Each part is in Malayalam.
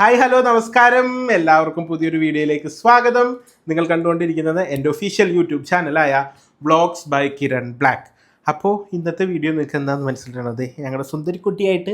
ഹായ് ഹലോ നമസ്കാരം. എല്ലാവർക്കും പുതിയൊരു വീഡിയോയിലേക്ക് സ്വാഗതം. നിങ്ങൾ കണ്ടുകൊണ്ടിരിക്കുന്നത് എന്റെ ഒഫീഷ്യൽ യൂട്യൂബ് ചാനലായ വ്ളോഗ്സ് ബൈ കിരൺ ബ്ലാക്ക് അപ്പോൾ ഇന്നത്തെ വീഡിയോ നിങ്ങൾക്ക് എന്താണെന്ന് മനസ്സിലാണത് ഞങ്ങളുടെ സുന്ദരിക്കുട്ടിയായിട്ട്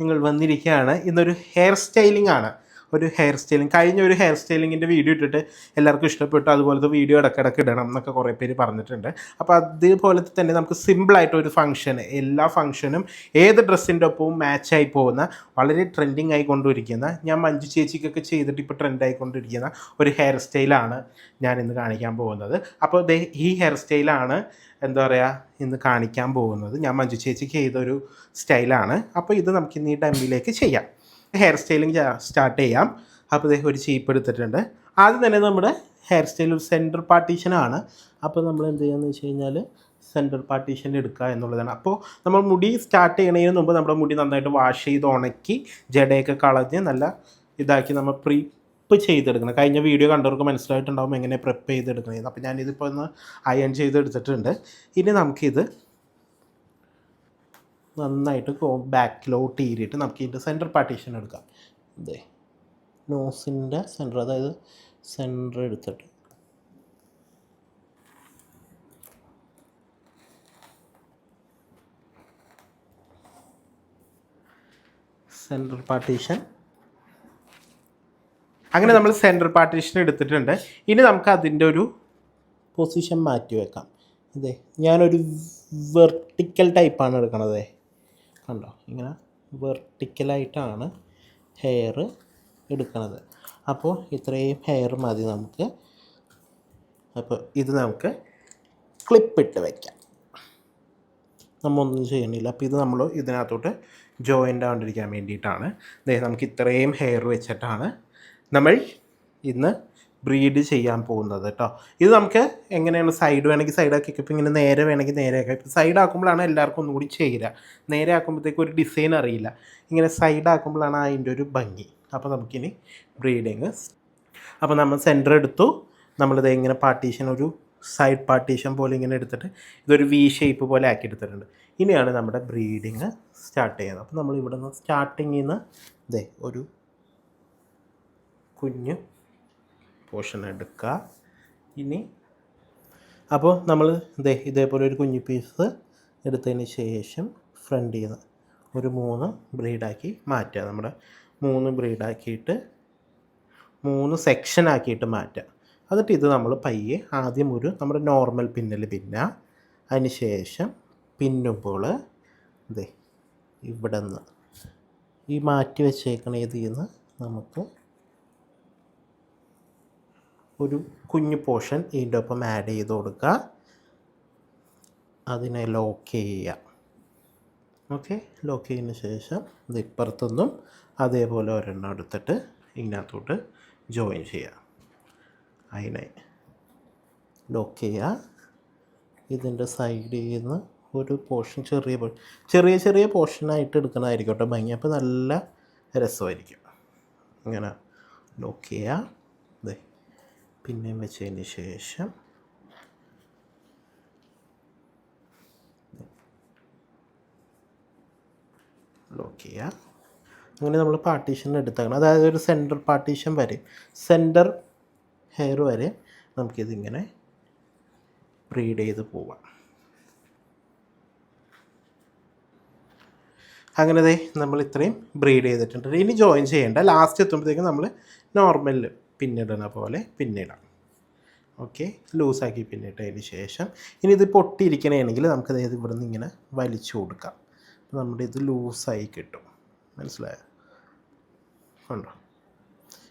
നിങ്ങൾ വന്നിരിക്കുകയാണ്. ഇന്നൊരു ഹെയർ സ്റ്റൈലിംഗ് ആണ്. ഒരു ഹെയർ സ്റ്റൈലിംഗ് കഴിഞ്ഞ ഒരു ഹെയർ സ്റ്റൈലിങ്ങിന്റെ വീഡിയോ ഇട്ടിട്ട് എല്ലാവർക്കും ഇഷ്ടപ്പെട്ടു. അതുപോലത്തെ വീഡിയോ ഇടക്കിടക്ക് ഇടണം എന്നൊക്കെ കുറേ പേര് പറഞ്ഞിട്ടുണ്ട്. അപ്പോൾ അതുപോലത്തെ തന്നെ നമുക്ക് സിമ്പിളായിട്ട് ഒരു ഫംഗ്ഷൻ എല്ലാ ഫംഗ്ഷനും ഏത് ഡ്രസ്സിന്റെ ഒപ്പവും മാച്ചായി പോകുന്ന വളരെ ട്രെൻഡിങ് ആയിക്കൊണ്ടിരിക്കുന്ന ഞാൻ മഞ്ജു ചേച്ചിക്കൊക്കെ ചെയ്തിട്ട് ഇപ്പോൾ ട്രെൻഡ് ആയിക്കൊണ്ടിരിക്കുന്ന ഒരു ഹെയർ സ്റ്റൈലാണ് ഞാൻ ഇന്ന് കാണിക്കാൻ പോകുന്നത്. അപ്പോൾ ഈ ഹെയർ സ്റ്റൈലാണ് എന്താ പറയുക ഇന്ന് കാണിക്കാൻ പോകുന്നത്. ഞാൻ മഞ്ജു ചേച്ചിക്ക് ചെയ്തൊരു സ്റ്റൈലാണ് അപ്പോൾ ഇത് നമുക്ക് ഇന്ന് ഈ ടൈമിലേക്ക് ചെയ്യാം. ഹെയർ സ്റ്റൈലിംഗ് സ്റ്റാർട്ട് ചെയ്യാം. അപ്പോൾ ഇദ്ദേഹം ഒരു ചീപ്പ് എടുത്തിട്ടുണ്ട്. ആദ്യം തന്നെ നമ്മുടെ ഹെയർ സ്റ്റൈൽ ഒരു സെന്റർ പാർട്ടീഷനാണ് അപ്പോൾ നമ്മൾ എന്ത് ചെയ്യാന്ന് വെച്ച് കഴിഞ്ഞാൽ സെന്റർ പാർട്ടീഷൻ എടുക്കുക എന്നുള്ളതാണ്. അപ്പോൾ നമ്മൾ മുടി സ്റ്റാർട്ട് ചെയ്യണതിന് മുമ്പ് നമ്മുടെ മുടി നന്നായിട്ട് വാഷ് ചെയ്ത് ഉണക്കി ജടയൊക്കെ കളഞ്ഞ് നല്ല ഇതാക്കി നമ്മൾ പ്രിപ്പ് ചെയ്തെടുക്കണം. കഴിഞ്ഞ വീഡിയോ കണ്ടവർക്ക് മനസ്സിലായിട്ടുണ്ടാകും എങ്ങനെ പ്രിപ്പ് ചെയ്തെടുക്കണത് അപ്പോൾ ഞാനിതിപ്പോൾ ഒന്ന് അയൺ ചെയ്തെടുത്തിട്ടുണ്ട്. ഇനി നമുക്കിത് നന്നായിട്ട് ബാക്കിലോട്ട് ഈരിയിട്ട് നമുക്ക് ഇതിന്റെ സെന്റർ പാർട്ടീഷൻ എടുക്കാം. ഇതേ നോസിന്റെ സെന്റർ അതായത് സെന്റർ എടുത്തിട്ട്. സെന്റർ പാർട്ടീഷൻ അങ്ങനെ നമ്മൾ സെന്റർ പാർട്ടീഷൻ എടുത്തിട്ടുണ്ട്. ഇനി നമുക്ക് അതിന്റെ ഒരു പൊസിഷൻ മാറ്റി വെക്കാം. അതെ ഞാനൊരു വെർട്ടിക്കൽ ടൈപ്പാണ് എടുക്കണത്. കണ്ടോ? ഇങ്ങനെ വെർട്ടിക്കലായിട്ടാണ് ഹെയർ എടുക്കുന്നത് അപ്പോൾ ഇത്രയും ഹെയർ മതി നമുക്ക്. അപ്പോൾ ഇത് നമുക്ക് ക്ലിപ്പിട്ട് വയ്ക്കാം നമ്മൊന്നും ചെയ്യണില്ല. അപ്പോൾ ഇത് നമ്മൾ ഇതിനകത്തോട്ട് ജോയിന്റ് ആവാണ്ടിരിക്കാൻ വേണ്ടിയിട്ടാണ്. ദേ നമുക്ക് ഇത്രയും ഹെയർ വെച്ചിട്ടാണ് നമ്മൾ ഇന്ന് ബ്രീഡ് ചെയ്യാൻ പോകുന്നത് കേട്ടോ. ഇത് നമുക്ക് എങ്ങനെയാണ് സൈഡ് വേണമെങ്കിൽ സൈഡ് ആക്കി ഇപ്പോൾ ഇങ്ങനെ നേരെ വേണമെങ്കിൽ നേരെ ആക്കാം. ഇപ്പോൾ സൈഡ് ആക്കുമ്പോഴാണ് എല്ലാവർക്കും ഒന്നുകൂടി ചേരുക. നേരെ ആക്കുമ്പോഴത്തേക്ക് ഒരു ഡിസൈൻ അറിയില്ല. ഇങ്ങനെ സൈഡ് ആക്കുമ്പോഴാണ് അതിന്റെ ഒരു ഭംഗി. അപ്പോൾ നമുക്കിനി ബ്രീഡിങ് അപ്പോൾ നമ്മൾ സെന്റർ എടുത്തു. നമ്മളിത് ഇങ്ങനെ പാർട്ടീഷൻ ഒരു സൈഡ് പാർട്ടീഷൻ പോലെ ഇങ്ങനെ എടുത്തിട്ട് ഇതൊരു വി ഷേപ്പ് പോലെ ആക്കി എടുത്തിട്ടുണ്ട്. ഇനിയാണ് നമ്മുടെ ബ്രീഡിങ് സ്റ്റാർട്ട് ചെയ്യുന്നത്. അപ്പോൾ നമ്മൾ ഇവിടെ നിന്ന് സ്റ്റാർട്ടിങ്ങിൽ നിന്ന് ഇതേ ഒരു കുഞ്ഞ് പോർഷൻ എടുക്കുക. ഇനി അപ്പോൾ നമ്മൾ ഇതേ ഇതേപോലെ ഒരു കുഞ്ഞു പീസ് എടുത്തതിന് ശേഷം ഫ്രണ്ടിൽ നിന്ന് ഒരു മൂന്ന് ബ്രീഡാക്കി മാറ്റുക. നമ്മുടെ മൂന്ന് ബ്രീഡാക്കിയിട്ട് മൂന്ന് സെക്ഷൻ ആക്കിയിട്ട് മാറ്റുക. എന്നിട്ട് ഇത് നമ്മൾ പയ്യെ ആദ്യം ഒരു നമ്മുടെ നോർമൽ പിന്നിൽ പിന്ന. അതിന് ശേഷം പിന്നുമ്പോൾ ഇതേ ഇവിടെ നിന്ന് ഈ മാറ്റി വെച്ചേക്കണ ഇതിൽ നിന്ന് നമുക്ക് ഒരു കുഞ്ഞു പോർഷൻ ഇതിന്റെ ഒപ്പം ആഡ് ചെയ്ത് കൊടുക്കുക. അതിനെ ലോക്ക് ചെയ്യുക. ഓക്കെ ലോക്ക് ചെയ്തതിന് ശേഷം ഇത് ഇപ്പുറത്തുനിന്നും അതേപോലെ ഒരെണ്ണം എടുത്തിട്ട് ഇതിനകത്തോട്ട് ജോയിൻ ചെയ്യുക. അതിനെ ലോക്ക് ചെയ്യുക. ഇതിന്റെ സൈഡിൽ നിന്ന് ഒരു പോർഷൻ ചെറിയ ചെറിയ ചെറിയ പോർഷനായിട്ട് എടുക്കണമായിരിക്കും കേട്ടോ ഭംഗി. അപ്പോൾ നല്ല രസമായിരിക്കും. ഇങ്ങനെ ലോക്ക് ചെയ്യുക. പിന്നെയും വെച്ചതിന് ശേഷം ലോക്ക് ചെയ്യുക അങ്ങനെ നമ്മൾ പാർട്ടീഷൻ എടുത്തേക്കണം. അതായത് ഒരു സെന്റർ പാർട്ടീഷൻ വരെ സെന്റർ ഹെയർ വരെ നമുക്കിതിങ്ങനെ ബ്രീഡ് ചെയ്ത് പോവാം. അങ്ങനെ നമ്മൾ ഇത്രയും ബ്രീഡ് ചെയ്തിട്ടുണ്ട്. ഇനി ജോയിൻ ചെയ്യേണ്ട. ലാസ്റ്റ് എത്തുമ്പോഴത്തേക്കും നമ്മൾ നോർമൽ പിന്നിടണ പോലെ പിന്നിടാം. ഓക്കെ ലൂസാക്കി പിന്നിട്ടതിന് ശേഷം ഇനി ഇത് പൊട്ടിയിരിക്കണമെങ്കിൽ നമുക്ക് അതായത് ഇവിടെ നിന്ന് ഇങ്ങനെ വലിച്ചു കൊടുക്കാം. അപ്പോൾ നമ്മുടെ ഇത് ലൂസായി കിട്ടും. മനസ്സിലായോ? കണ്ടോ?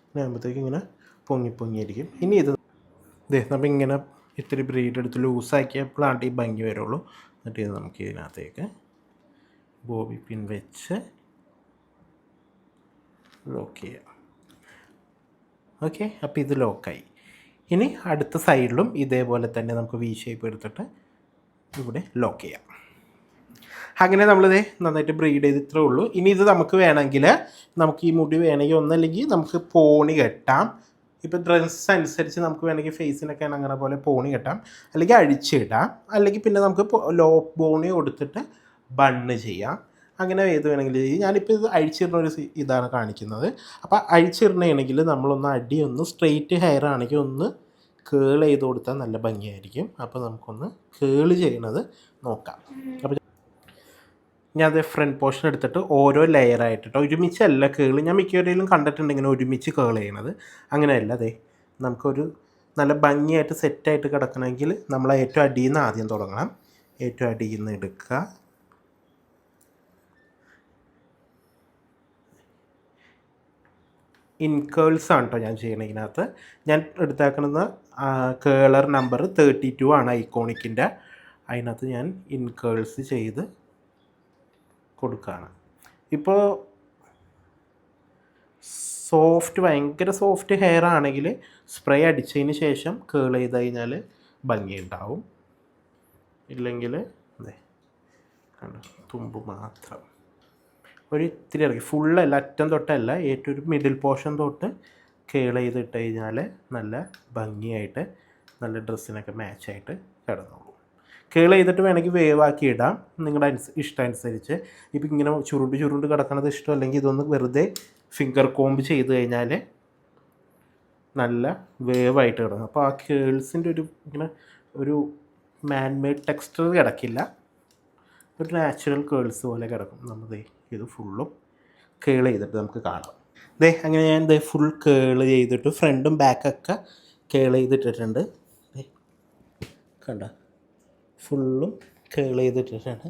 ഇനി ആകുമ്പോഴത്തേക്കും ഇങ്ങനെ പൊങ്ങി പൊങ്ങിയിരിക്കും. ഇനി ഇത് ഇതേ നമ്മൾ ഇങ്ങനെ ഇത്തിരി ബ്രീഡ് എടുത്ത് ലൂസാക്കിയപ്പോഴാണ് ഈ ഭംഗി വരുള്ളൂ. എന്നിട്ട് ഇത് നമുക്ക് ഇതിനകത്തേക്ക് ബോബി പിൻ വെച്ച് ലോക്ക് ചെയ്യാം. ഓക്കെ അപ്പോൾ ഇത് ലോക്കായി. ഇനി അടുത്ത സൈഡിലും ഇതേപോലെ തന്നെ നമുക്ക് വി ഷേപ്പ് എടുത്തിട്ട് ഇവിടെ ലോക്ക് ചെയ്യാം. അങ്ങനെ നമ്മളിത് നന്നായിട്ട് ബ്രീഡ് ചെയ്ത് ഇത്രേ ഉള്ളൂ. ഇനി ഇത് നമുക്ക് വേണമെങ്കിൽ നമുക്ക് ഈ മുടി വേണമെങ്കിൽ ഒന്നല്ലെങ്കിൽ നമുക്ക് പോണി കെട്ടാം. ഇപ്പോൾ ഡ്രസ്സ് അനുസരിച്ച് നമുക്ക് വേണമെങ്കിൽ ഫേസിനൊക്കെ അങ്ങനെ പോലെ പോണി കെട്ടാം. അല്ലെങ്കിൽ അഴിച്ചിടാം. അല്ലെങ്കിൽ പിന്നെ നമുക്ക് ലോ പോണി കൊടുത്തിട്ട് ബണ്ണ് ചെയ്യാം. അങ്ങനെ ഏത് വേണമെങ്കിലും ചെയ്യും. ഞാനിപ്പോൾ ഇത് അഴിച്ചിടുന്ന ഒരു ഇതാണ് കാണിക്കുന്നത്. അപ്പോൾ അഴിച്ചിടണമെങ്കിൽ നമ്മളൊന്ന് അടി ഒന്ന് സ്ട്രെയിറ്റ് ഹെയർ ആണെങ്കിൽ ഒന്ന് കേൾ ചെയ്ത് കൊടുത്താൽ നല്ല ഭംഗിയായിരിക്കും. അപ്പോൾ നമുക്കൊന്ന് കേൾ ചെയ്യണത് നോക്കാം. അപ്പോൾ ഞാൻ അത് ഫ്രണ്ട് പോർഷൻ എടുത്തിട്ട് ഓരോ ലെയറായിട്ട് കേട്ടോ ഒരുമിച്ചല്ല കേൾ ഞാൻ മിക്കവരെയും കണ്ടിട്ടുണ്ട് ഇങ്ങനെ ഒരുമിച്ച് കേൾ ചെയ്യണത്. അങ്ങനെയല്ല അതെ നമുക്കൊരു നല്ല ഭംഗിയായിട്ട് സെറ്റായിട്ട് കിടക്കണമെങ്കിൽ നമ്മൾ ഏറ്റവും അടിയിൽ നിന്ന് ആദ്യം തുടങ്ങണം. ഏറ്റവും അടിയിൽ നിന്ന് എടുക്കുക. ഇൻകേൾസ് ആണ് കേട്ടോ ഞാൻ ചെയ്യണത് ഇതിനകത്ത്. ഞാൻ എടുത്തേക്കുന്നത് കേളർ നമ്പർ തേർട്ടി ടു ആണ് ഐക്കോണിക്കിന്റെ അതിനകത്ത് ഞാൻ ഇൻകേൾസ് ചെയ്ത് കൊടുക്കുകയാണ് ഇപ്പോൾ സോഫ്റ്റ് ഭയങ്കര സോഫ്റ്റ് ഹെയർ ആണെങ്കിൽ സ്പ്രേ അടിച്ചതിന് ശേഷം കേൾ ചെയ്ത് കഴിഞ്ഞാൽ ഭംഗിയുണ്ടാവും. ഇല്ലെങ്കിൽ അതെ കണ്ടോ തുമ്പ് മാത്രം. ഒരു ഇത്തിരി ഇറക്കി ഫുള്ളല്ല അറ്റം തൊട്ടല്ല ഏറ്റവും ഒരു മിഡിൽ പോർഷൻ തൊട്ട് കേൾ ചെയ്ത് ചെയ്തിട്ട് കഴിഞ്ഞാൽ നല്ല ഭംഗിയായിട്ട് നല്ല ഡ്രസ്സിനൊക്കെ മാച്ചായിട്ട് കിടന്നോളൂ. കേൾ ചെയ്തിട്ട് വേണമെങ്കിൽ വേവാക്കി ഇടാം. നിങ്ങളുടെ അനുസ ഇഷ്ടം അനുസരിച്ച്. ഇപ്പം ഇങ്ങനെ ചുരുണ്ട് ചുരുണ്ട് കിടക്കണത് ഇഷ്ടമല്ലെങ്കിൽ ഇതൊന്ന് വെറുതെ ഫിംഗർ കോംബ് ചെയ്ത് കഴിഞ്ഞാൽ നല്ല വേവായിട്ട് കിടക്കും അപ്പോൾ ആ കേൾസിന്റെ ഒരു ഇങ്ങനെ ഒരു ടെക്സ്റ്റർ ടെക്സ്ചർ കിടക്കില്ല. ഒരു നാച്ചുറൽ കേൾസ് പോലെ കിടക്കും. നമ്മൾ ഇത് ഫുള്ളും കേൾ ചെയ്തിട്ട് നമുക്ക് കാണാം. ദേ അങ്ങനെ ഞാൻ ദേ ഫുൾ കേൾ ചെയ്തിട്ട് ഫ്രണ്ടും ബാക്കൊക്കെ കേൾ ചെയ്തിട്ടിട്ടുണ്ട്. കണ്ട? ഫുള്ളും കേൾ ചെയ്തിട്ടിട്ടുണ്ട്.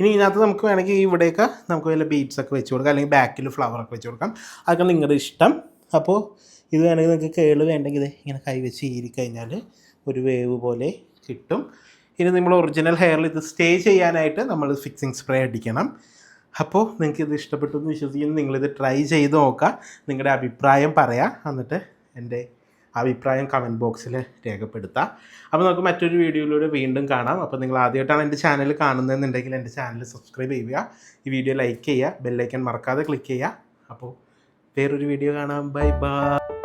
ഇനി ഇതിനകത്ത് നമുക്ക് വേണമെങ്കിൽ ഇവിടെയൊക്കെ നമുക്ക് വല്ല ബീഡ്സ് ഒക്കെ വെച്ച് കൊടുക്കാം. അല്ലെങ്കിൽ ബാക്കിൽ ഫ്ലവറൊക്കെ വെച്ച് കൊടുക്കാം. അതൊക്കെ നിങ്ങളുടെ ഇഷ്ടം. അപ്പോൾ ഇത് വേണമെങ്കിൽ നിങ്ങൾക്ക് കേൾ വേണ്ടെങ്കിൽ ഇങ്ങനെ കൈ വെച്ച് ഈരിക്കഴിഞ്ഞാൽ ഒരു വേവ് പോലെ കിട്ടും. ഇനി നമ്മൾ ഒറിജിനൽ ഹെയറിൽ ഇത് സ്റ്റേ ചെയ്യാനായിട്ട് നമ്മൾ ഫിക്സിങ് സ്പ്രേ അടിക്കണം. അപ്പോൾ നിങ്ങൾക്ക് ഇത് ഇഷ്ടപ്പെട്ടു എന്ന് വിശ്വസിക്കുന്നു. നിങ്ങളിത് ട്രൈ ചെയ്ത് നോക്കുക. നിങ്ങളുടെ അഭിപ്രായം പറയാം. എന്നിട്ട് എന്റെ അഭിപ്രായം കമന്റ് ബോക്സിൽ രേഖപ്പെടുത്താം. അപ്പോൾ നമുക്ക് മറ്റൊരു വീഡിയോയിലൂടെ വീണ്ടും കാണാം. അപ്പോൾ നിങ്ങൾ ആദ്യമായിട്ടാണ് എന്റെ ചാനൽ കാണുന്നതെന്നുണ്ടെങ്കിൽ എന്റെ ചാനൽ സബ്സ്ക്രൈബ് ചെയ്യുക. ഈ വീഡിയോ ലൈക്ക് ചെയ്യുക. ബെല്ലൈക്കൻ മറക്കാതെ ക്ലിക്ക് ചെയ്യുക. അപ്പോൾ വേറൊരു വീഡിയോ കാണാം. Bye bye